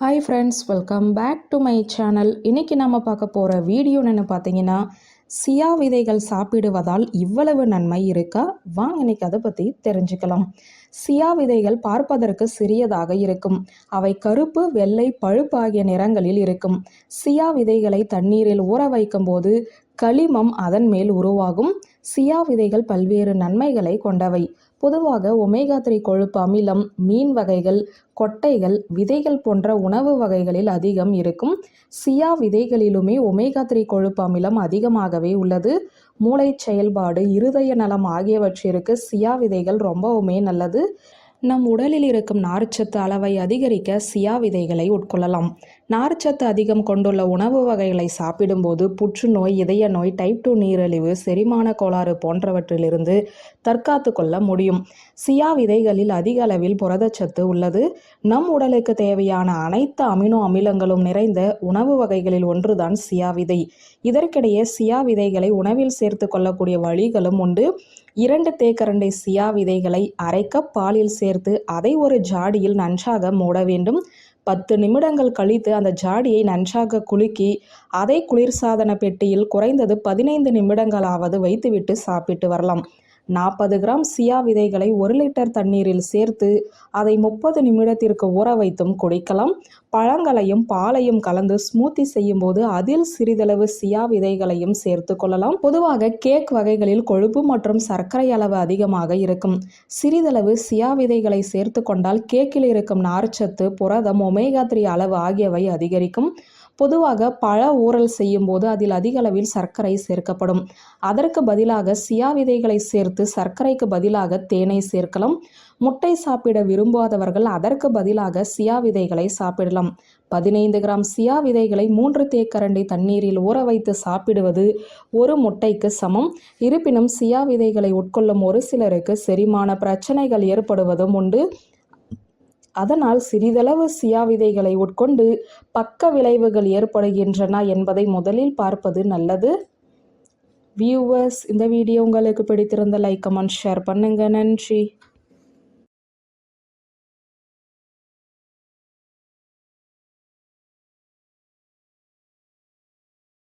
Hi friends welcome back to my channel இன்றைக்கி நம்ம பார்க்க போகிற வீடியோ என்னென்னு பார்த்தீங்கன்னா சியா விதைகள் சாப்பிடுவதால் இவ்வளவு நன்மை இருக்கா? வாங்க இன்னைக்கு அதை பற்றி தெரிஞ்சுக்கலாம். சியா விதைகள் பார்ப்பதற்கு சிறியதாக இருக்கும். அவை கருப்பு வெள்ளை பழுப்பு ஆகிய நிறங்களில் இருக்கும். சியா விதைகளை தண்ணீரில் ஊற வைக்கும் போது களிமம் அதன் மேல் உருவாகும். சியா விதைகள் பல்வேறு நன்மைகளை கொண்டவை. பொதுவாக ஒமேகா த்ரீ கொழுப்பு அமிலம் மீன் வகைகள் கொட்டைகள் விதைகள் போன்ற உணவு வகைகளில் அதிகம் இருக்கும். சியா விதைகளிலுமே ஒமேகா த்ரீ கொழுப்பு அமிலம் அதிகமாகவே உள்ளது. மூளை செயல்பாடு இருதய நலம் ஆகியவற்றிற்கு சியா விதைகள் ரொம்பவுமே நல்லது. நம் உடலில் இருக்கும் நார்ச்சத்து அளவை அதிகரிக்க சியா விதைகளை உட்கொள்ளலாம். நார்ச்சத்து அதிகம் கொண்டுள்ள உணவு வகைகளை சாப்பிடும்போது புற்றுநோய் இதய நோய் டைப் டூ நீரிழிவு செரிமான கோளாறு போன்றவற்றிலிருந்து தற்காத்து கொள்ள முடியும். சியா விதைகளில் அதிக அளவில் புரதச்சத்து உள்ளது. நம் உடலுக்கு தேவையான அனைத்து அமினோ அமிலங்களும் நிறைந்த உணவு வகைகளில் ஒன்றுதான் சியா விதை இதற்கிடையே சியா விதைகளை உணவில் சேர்த்து கொள்ளக்கூடிய வழிகளும் உண்டு. இரண்டு தேக்கரண்டை சியா விதைகளை அரைக்க பாலில் சேர்த்து அதை ஒரு ஜாடியில் நன்றாக மூட வேண்டும். பத்து நிமிடங்கள் கழித்து அந்த ஜாடியை நன்றாக குலுக்கி அதை குளிர்சாதன பெட்டியில் குறைந்தது பதினைந்து நிமிடங்களாவது வைத்துவிட்டு சாப்பிட்டு வரலாம். நாற்பது கிராம் சியா விதைகளை ஒரு லிட்டர் தண்ணீரில் சேர்த்து அதை முப்பது நிமிடத்திற்கு ஊற வைத்தும் குடிக்கலாம். பழங்களையும் பாலையும் கலந்து ஸ்மூத்தி செய்யும் போது அதில் சிறிதளவு சியா விதைகளையும் சேர்த்து கொள்ளலாம். பொதுவாக கேக் வகைகளில் கொழுப்பு மற்றும் சர்க்கரை அளவு அதிகமாக இருக்கும். சிறிதளவு சியா விதைகளை சேர்த்து கொண்டால் கேக்கில் இருக்கும் நார்ச்சத்து புரதம் ஒமேகா த்ரீ அளவு ஆகியவை அதிகரிக்கும். பொதுவாக பழ ஊறல் செய்யும் போது அதில் அதிக அளவில் சர்க்கரை சேர்க்கப்படும். அதற்கு பதிலாக சியா விதைகளை சேர்த்து சர்க்கரைக்கு பதிலாக தேனை சேர்க்கலாம். முட்டை சாப்பிட விரும்பாதவர்கள் அதற்கு பதிலாக சியா விதைகளை சாப்பிடலாம். பதினைந்து கிராம் சியா விதைகளை மூன்று தேக்கரண்டி தண்ணீரில் ஊற வைத்து சாப்பிடுவது ஒரு முட்டைக்கு சமம். இருப்பினும் சியா விதைகளை உட்கொள்ளும் ஒரு சிலருக்கு செரிமான பிரச்சனைகள் ஏற்படுவதும் உண்டு. அதனால் சிறிதளவு சியா விதைகளை உட்கொண்டு பக்க விளைவுகள் ஏற்படுகின்றன என்பதை முதலில் பார்ப்பது நல்லது. வியூவர்ஸ் இந்த வீடியோ உங்களுக்கு பிடித்திருந்த லைக் கமெண்ட் ஷேர் பண்ணுங்க. நன்றி.